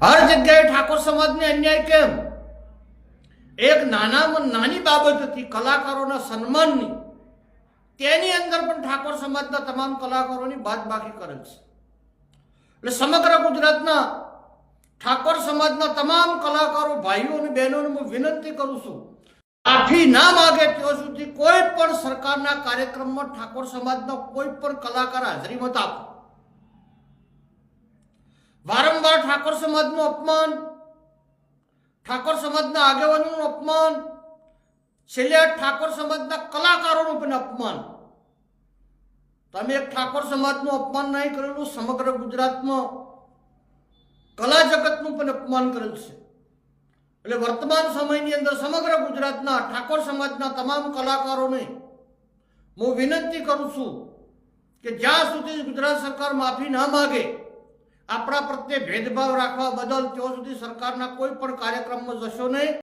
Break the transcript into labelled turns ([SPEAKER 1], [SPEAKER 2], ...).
[SPEAKER 1] સમાજને અન્યાય કેમ? એક નાનામાં નાની બાબતથી કલાકારોના સન્માનની. તેની અંદર પણ ઠાકોર સમાજના તમામ કલાકારોની બાદ બાકી કરેલ છે. એટલે સમગ્ર ગુજરાતના ઠાકોર સમાજના તમામ કલાકારો, ભાઈઓ અને બહેનોને હું વિનંતી કરું છું માફી ના માગે ત્યાં સુધી કોઈ પણ સરકારના કાર્યક્રમમાં ઠાકોર સમાજનો કોઈ પણ કલાકાર હાજરી મત આપો. વારંવાર ઠાકોર સમાજનું અપમાન, ઠાકોર સમાજના આગેવાનોનું અપમાન, છેલ્લે ઠાકોર સમાજના કલાકારોનું પણ અપમાન. તમે એક ઠાકોર સમાજનું અપમાન નહીં કરેલું, સમગ્ર ગુજરાતમાં કલા જગતનું પણ અપમાન કરેલું છે. એટલે વર્તમાન સમયની અંદર સમગ્ર ગુજરાતના ઠાકોર સમાજના તમામ કલાકારોને હું વિનંતી કરું છું કે જ્યાં સુધી ગુજરાત સરકાર માફી ના માગે આપણા પ્રત્યે ભેદભાવ રાખવા બદલ ત્યાં સુધી સરકારના કોઈ પણ કાર્યક્રમમાં જશો નહીં.